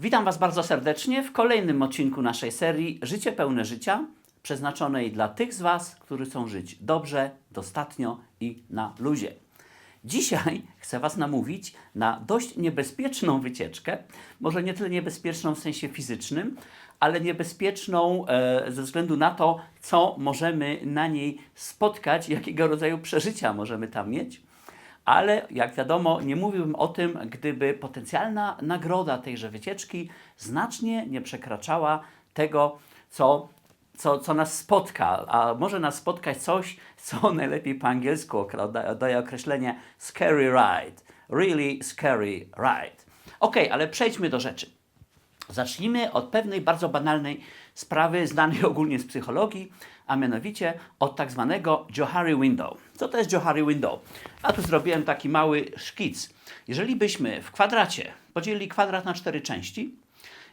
Witam Was bardzo serdecznie w kolejnym odcinku naszej serii Życie pełne życia, przeznaczonej dla tych z Was, którzy chcą żyć dobrze, dostatnio i na luzie. Dzisiaj chcę Was namówić na dość niebezpieczną wycieczkę, może nie tyle niebezpieczną w sensie fizycznym, ale niebezpieczną e, ze względu na to, co możemy na niej spotkać, jakiego rodzaju przeżycia możemy tam mieć. Ale jak wiadomo, nie mówiłbym o tym, gdyby potencjalna nagroda tejże wycieczki znacznie nie przekraczała tego, co, co, co nas spotka. A może nas spotkać coś, co najlepiej po angielsku daje określenie scary ride. Really scary ride. Ok, ale przejdźmy do rzeczy. Zacznijmy od pewnej bardzo banalnej sprawy znanej ogólnie z psychologii, a mianowicie od tak zwanego Johari Window. Co to jest Johari Window? A tu zrobiłem taki mały szkic. Jeżeli byśmy w kwadracie podzielili kwadrat na cztery części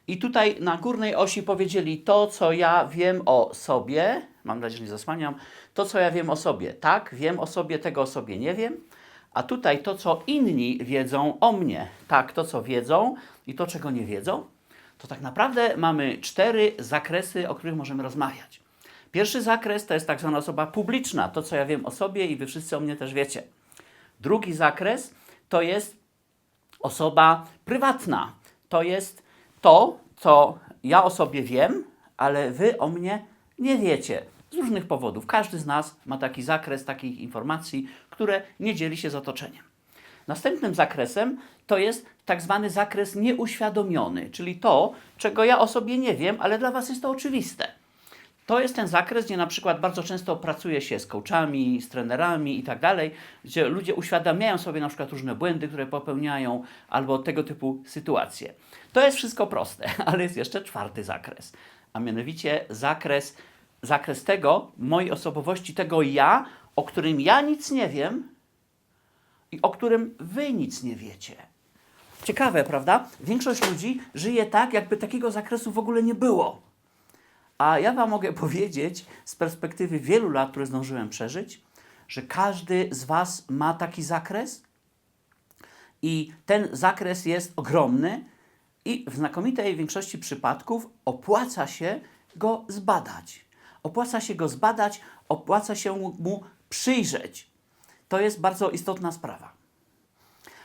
i tutaj na górnej osi powiedzieli to, co ja wiem o sobie, mam nadzieję, że nie zasłaniam, to, co ja wiem o sobie, tak, wiem o sobie, tego o sobie nie wiem, a tutaj to, co inni wiedzą o mnie, tak, to, co wiedzą i to, czego nie wiedzą, to tak naprawdę mamy cztery zakresy, o których możemy rozmawiać. Pierwszy zakres to jest tak zwana osoba publiczna, to co ja wiem o sobie i wy wszyscy o mnie też wiecie. Drugi zakres to jest osoba prywatna. To jest to, co ja o sobie wiem, ale wy o mnie nie wiecie. Z różnych powodów. Każdy z nas ma taki zakres takich informacji, które nie dzieli się z otoczeniem. Następnym zakresem to jest tak zwany zakres nieuświadomiony, czyli to, czego ja o sobie nie wiem, ale dla Was jest to oczywiste. To jest ten zakres, gdzie na przykład bardzo często pracuje się z coachami, z trenerami i tak dalej, gdzie ludzie uświadamiają sobie na przykład różne błędy, które popełniają, albo tego typu sytuacje. To jest wszystko proste, ale jest jeszcze czwarty zakres, a mianowicie zakres, zakres tego, mojej osobowości, tego ja, o którym ja nic nie wiem i o którym wy nic nie wiecie. Ciekawe, prawda? Większość ludzi żyje tak, jakby takiego zakresu w ogóle nie było. A ja Wam mogę powiedzieć z perspektywy wielu lat, które zdążyłem przeżyć, że każdy z Was ma taki zakres i ten zakres jest ogromny i w znakomitej większości przypadków opłaca się go zbadać. Opłaca się go zbadać, opłaca się mu przyjrzeć. To jest bardzo istotna sprawa.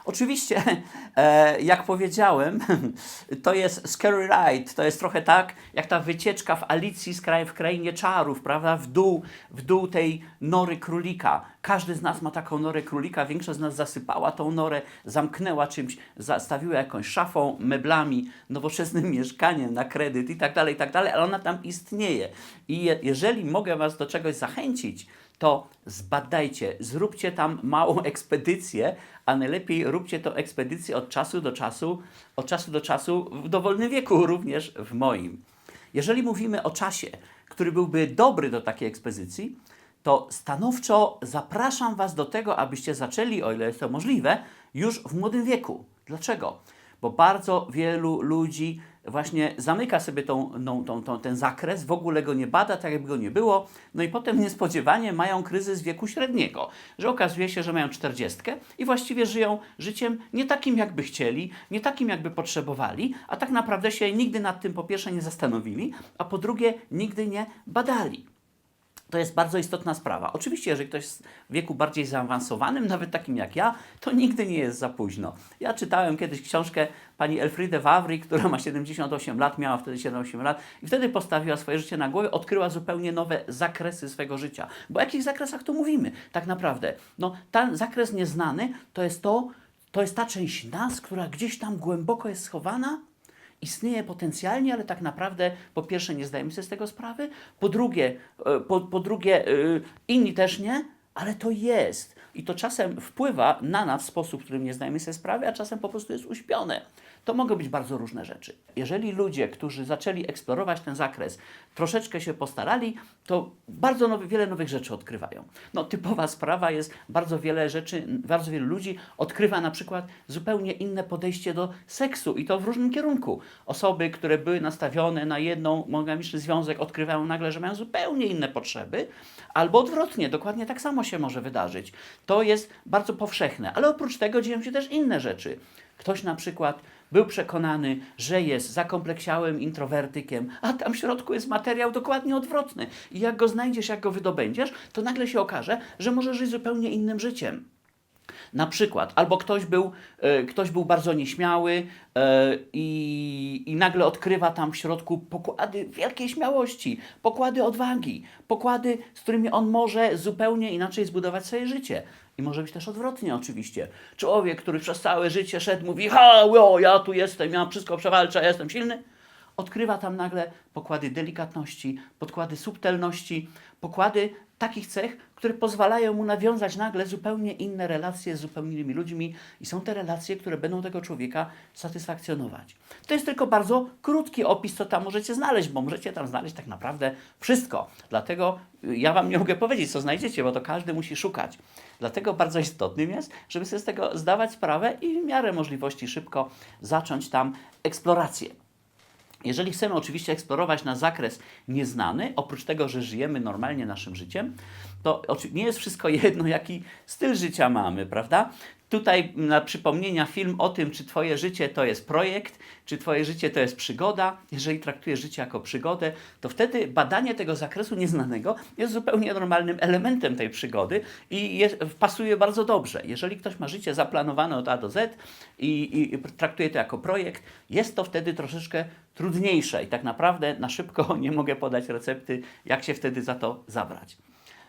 Oczywiście, e, jak powiedziałem, to jest scary ride. To jest trochę tak, jak ta wycieczka w Alicji z kraj, w krainie czarów, prawda? W dół, w dół tej nory królika. Każdy z nas ma taką norę królika. Większość z nas zasypała tą norę, zamknęła czymś, zastawiła jakąś szafą, meblami, nowoczesnym mieszkaniem na kredyt i tak dalej, i tak dalej, ale ona tam istnieje. I je, jeżeli mogę Was do czegoś zachęcić, to zbadajcie, zróbcie tam małą ekspedycję, a najlepiej róbcie tę ekspedycję od czasu do czasu, od czasu do czasu w dowolnym wieku, również w moim. Jeżeli mówimy o czasie, który byłby dobry do takiej ekspedycji, to stanowczo zapraszam Was do tego, abyście zaczęli, o ile jest to możliwe, już w młodym wieku. Dlaczego? Bo bardzo wielu ludzi właśnie zamyka sobie tą, tą, tą, tą, ten zakres, w ogóle go nie bada, tak jakby go nie było, no i potem niespodziewanie mają kryzys wieku średniego, że okazuje się, że mają czterdziestkę i właściwie żyją życiem nie takim, jakby chcieli, nie takim, jakby potrzebowali, a tak naprawdę się nigdy nad tym po pierwsze nie zastanowili, a po drugie nigdy nie badali. To jest bardzo istotna sprawa. Oczywiście, jeżeli ktoś jest w wieku bardziej zaawansowanym, nawet takim jak ja, to nigdy nie jest za późno. Ja czytałem kiedyś książkę pani Elfriede Wawry, która ma 78 lat, miała wtedy 78 lat i wtedy postawiła swoje życie na głowie, odkryła zupełnie nowe zakresy swojego życia. Bo o jakich zakresach tu mówimy? Tak naprawdę. No, ten zakres nieznany to jest to, to jest ta część nas, która gdzieś tam głęboko jest schowana, istnieje potencjalnie, ale tak naprawdę po pierwsze nie zdajemy sobie z tego sprawy, po drugie, e, po, po drugie e, inni też nie, ale to jest. I to czasem wpływa na nas w sposób, w którym nie zdajemy sobie sprawy, a czasem po prostu jest uśpione. To mogą być bardzo różne rzeczy. Jeżeli ludzie, którzy zaczęli eksplorować ten zakres, troszeczkę się postarali, to bardzo nowy, wiele nowych rzeczy odkrywają. No, typowa sprawa jest, bardzo wiele rzeczy, bardzo wielu ludzi odkrywa na przykład zupełnie inne podejście do seksu i to w różnym kierunku. Osoby, które były nastawione na jedną monogamiczny związek, odkrywają nagle, że mają zupełnie inne potrzeby, albo odwrotnie, dokładnie tak samo się może wydarzyć. To jest bardzo powszechne, ale oprócz tego dzieją się też inne rzeczy. Ktoś na przykład był przekonany, że jest zakompleksiałym introwertykiem, a tam w środku jest materiał dokładnie odwrotny. I jak go znajdziesz, jak go wydobędziesz, to nagle się okaże, że może żyć zupełnie innym życiem. Na przykład, albo ktoś był, e, ktoś był bardzo nieśmiały e, i, i nagle odkrywa tam w środku pokłady wielkiej śmiałości, pokłady odwagi, pokłady, z którymi on może zupełnie inaczej zbudować swoje życie. I może być też odwrotnie oczywiście. Człowiek, który przez całe życie szedł, mówi, ha, o, ja tu jestem, ja wszystko przewalczę, ja jestem silny, odkrywa tam nagle pokłady delikatności, podkłady subtelności, pokłady takich cech, które pozwalają mu nawiązać nagle zupełnie inne relacje z zupełnie innymi ludźmi i są te relacje, które będą tego człowieka satysfakcjonować. To jest tylko bardzo krótki opis, co tam możecie znaleźć, bo możecie tam znaleźć tak naprawdę wszystko. Dlatego y, ja Wam nie mogę powiedzieć, co znajdziecie, bo to każdy musi szukać. Dlatego bardzo istotnym jest, żeby sobie z tego zdawać sprawę i w miarę możliwości szybko zacząć tam eksplorację. Jeżeli chcemy oczywiście eksplorować na zakres nieznany, oprócz tego, że żyjemy normalnie naszym życiem, to nie jest wszystko jedno, jaki styl życia mamy, prawda? Tutaj na przypomnienia film o tym, czy Twoje życie to jest projekt, czy Twoje życie to jest przygoda. Jeżeli traktujesz życie jako przygodę, to wtedy badanie tego zakresu nieznanego jest zupełnie normalnym elementem tej przygody i jest, pasuje bardzo dobrze. Jeżeli ktoś ma życie zaplanowane od A do Z i, i, traktuje to jako projekt, jest to wtedy troszeczkę trudniejsze i tak naprawdę na szybko nie mogę podać recepty, jak się wtedy za to zabrać.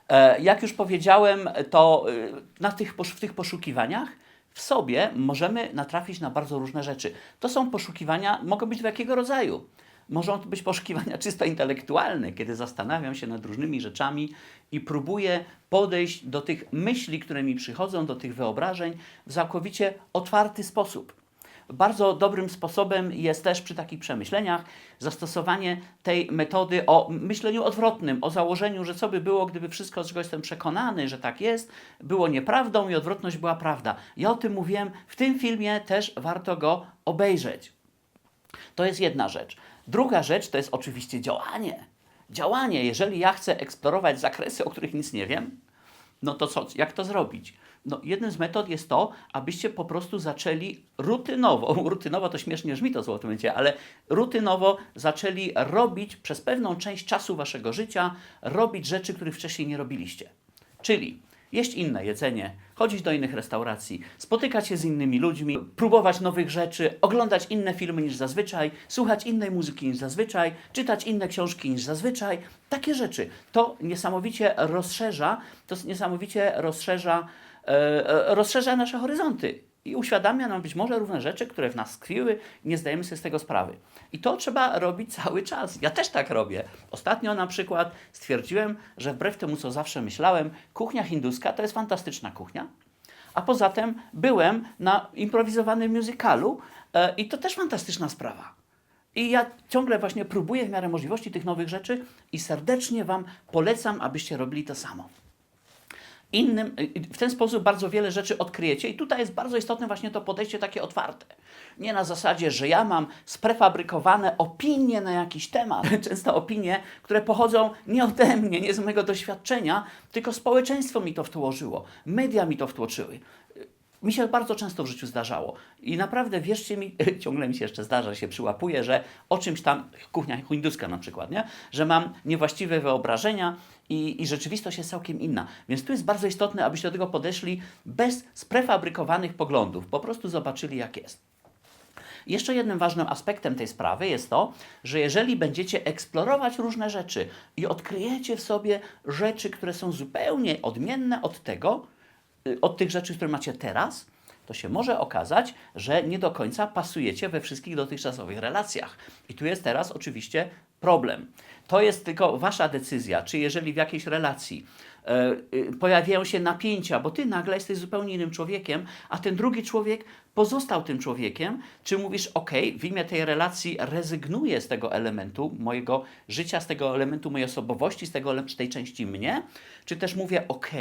E, Jak już powiedziałem, to y, na tych, w tych poszukiwaniach w sobie możemy natrafić na bardzo różne rzeczy. To są poszukiwania, mogą być w jakiego rodzaju? Mogą to być poszukiwania czysto intelektualne, kiedy zastanawiam się nad różnymi rzeczami i próbuję podejść do tych myśli, które mi przychodzą, do tych wyobrażeń w całkowicie otwarty sposób. Bardzo dobrym sposobem jest też przy takich przemyśleniach zastosowanie tej metody o myśleniu odwrotnym, o założeniu, że co by było, gdyby wszystko, z czego jestem przekonany, że tak jest, było nieprawdą i odwrotność była prawda. Ja o tym mówiłem w tym filmie, też warto go obejrzeć. To jest jedna rzecz. Druga rzecz to jest oczywiście działanie. Działanie, jeżeli ja chcę eksplorować zakresy, o których nic nie wiem, no to co, jak to zrobić? No, jednym z metod jest to, abyście po prostu zaczęli rutynowo, rutynowo to śmiesznie brzmi to słowo w tym momencie, ale rutynowo zaczęli robić przez pewną część czasu waszego życia, robić rzeczy, których wcześniej nie robiliście. Czyli jeść inne jedzenie, chodzić do innych restauracji, spotykać się z innymi ludźmi, próbować nowych rzeczy, oglądać inne filmy niż zazwyczaj, słuchać innej muzyki niż zazwyczaj, czytać inne książki niż zazwyczaj. Takie rzeczy. To niesamowicie rozszerza, to niesamowicie rozszerza, rozszerza nasze horyzonty. I uświadamia nam być może różne rzeczy, które w nas tkwiły nie zdajemy sobie z tego sprawy. I to trzeba robić cały czas. Ja też tak robię. Ostatnio na przykład stwierdziłem, że wbrew temu, co zawsze myślałem, kuchnia hinduska to jest fantastyczna kuchnia. A poza tym byłem na improwizowanym musicalu e, i to też fantastyczna sprawa. I ja ciągle właśnie próbuję w miarę możliwości tych nowych rzeczy i serdecznie Wam polecam, abyście robili to samo innym, w ten sposób bardzo wiele rzeczy odkryjecie i tutaj jest bardzo istotne właśnie to podejście takie otwarte. Nie na zasadzie, że ja mam sprefabrykowane opinie na jakiś temat, często opinie, które pochodzą nie ode mnie, nie z mojego doświadczenia, tylko społeczeństwo mi to wtłożyło, media mi to wtłoczyły. Mi się bardzo często w życiu zdarzało i naprawdę wierzcie mi, ciągle mi się jeszcze zdarza, się przyłapuję, że o czymś tam, kuchnia hinduska na przykład, nie? że mam niewłaściwe wyobrażenia i, i rzeczywistość jest całkiem inna. Więc tu jest bardzo istotne, abyście do tego podeszli bez sprefabrykowanych poglądów, po prostu zobaczyli jak jest. Jeszcze jednym ważnym aspektem tej sprawy jest to, że jeżeli będziecie eksplorować różne rzeczy i odkryjecie w sobie rzeczy, które są zupełnie odmienne od tego, od tych rzeczy, które macie teraz, to się może okazać, że nie do końca pasujecie we wszystkich dotychczasowych relacjach. I tu jest teraz oczywiście problem. To jest tylko wasza decyzja, czy jeżeli w jakiejś relacji e, y, pojawiają się napięcia, bo ty nagle jesteś zupełnie innym człowiekiem, a ten drugi człowiek pozostał tym człowiekiem, czy mówisz, ok, w imię tej relacji rezygnuję z tego elementu mojego życia, z tego elementu mojej osobowości, z, tego, z tej części mnie, czy też mówię, ok,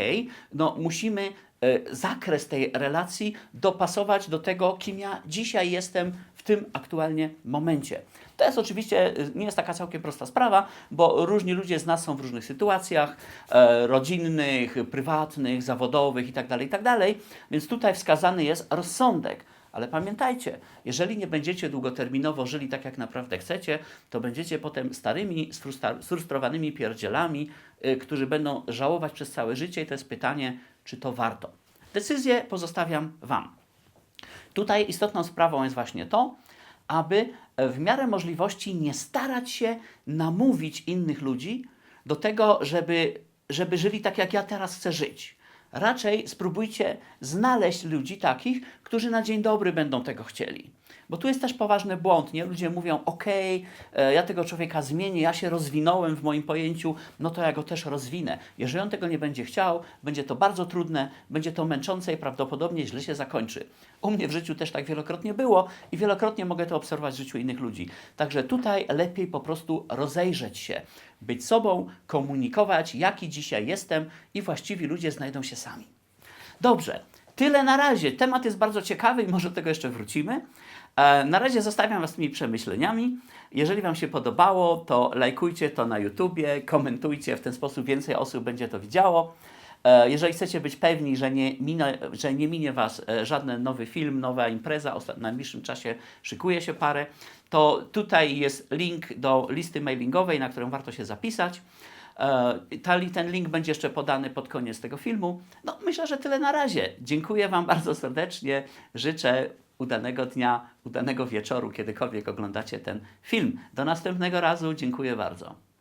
no musimy e, zakres tej relacji dopasować do tego, kim ja dzisiaj jestem w tym aktualnie momencie. To jest oczywiście, nie jest taka całkiem prosta sprawa, bo różni ludzie z nas są w różnych sytuacjach e, rodzinnych, prywatnych, zawodowych itd., itd., więc tutaj wskazany jest rozsądek, Ale pamiętajcie, jeżeli nie będziecie długoterminowo żyli tak, jak naprawdę chcecie, to będziecie potem starymi, sfrustrowanymi pierdzielami, y, którzy będą żałować przez całe życie i to jest pytanie, czy to warto. Decyzję pozostawiam Wam. Tutaj istotną sprawą jest właśnie to, aby w miarę możliwości nie starać się namówić innych ludzi do tego, żeby, żeby żyli tak, jak ja teraz chcę żyć. Raczej spróbujcie znaleźć ludzi takich, którzy na dzień dobry będą tego chcieli. Bo tu jest też poważny błąd, nie? Ludzie mówią, okej, e, ja tego człowieka zmienię, ja się rozwinąłem w moim pojęciu, no to ja go też rozwinę. Jeżeli on tego nie będzie chciał, będzie to bardzo trudne, będzie to męczące i prawdopodobnie źle się zakończy. U mnie w życiu też tak wielokrotnie było i wielokrotnie mogę to obserwować w życiu innych ludzi. Także tutaj lepiej po prostu rozejrzeć się, być sobą, komunikować, jaki dzisiaj jestem i właściwi ludzie znajdą się sami. Dobrze, tyle na razie. Temat jest bardzo ciekawy i może do tego jeszcze wrócimy. E, Na razie zostawiam Was z tymi przemyśleniami. Jeżeli Wam się podobało, to lajkujcie to na YouTubie, komentujcie, w ten sposób więcej osób będzie to widziało. E, Jeżeli chcecie być pewni, że nie, minie, że nie minie Was e, żaden nowy film, nowa impreza, na najbliższym czasie szykuje się parę, to tutaj jest link do listy mailingowej, na którą warto się zapisać. E, ten link będzie jeszcze podany pod koniec tego filmu. No, myślę, że tyle na razie. Dziękuję Wam bardzo serdecznie. Życzę udanego dnia, udanego wieczoru, kiedykolwiek oglądacie ten film. Do następnego razu. Dziękuję bardzo.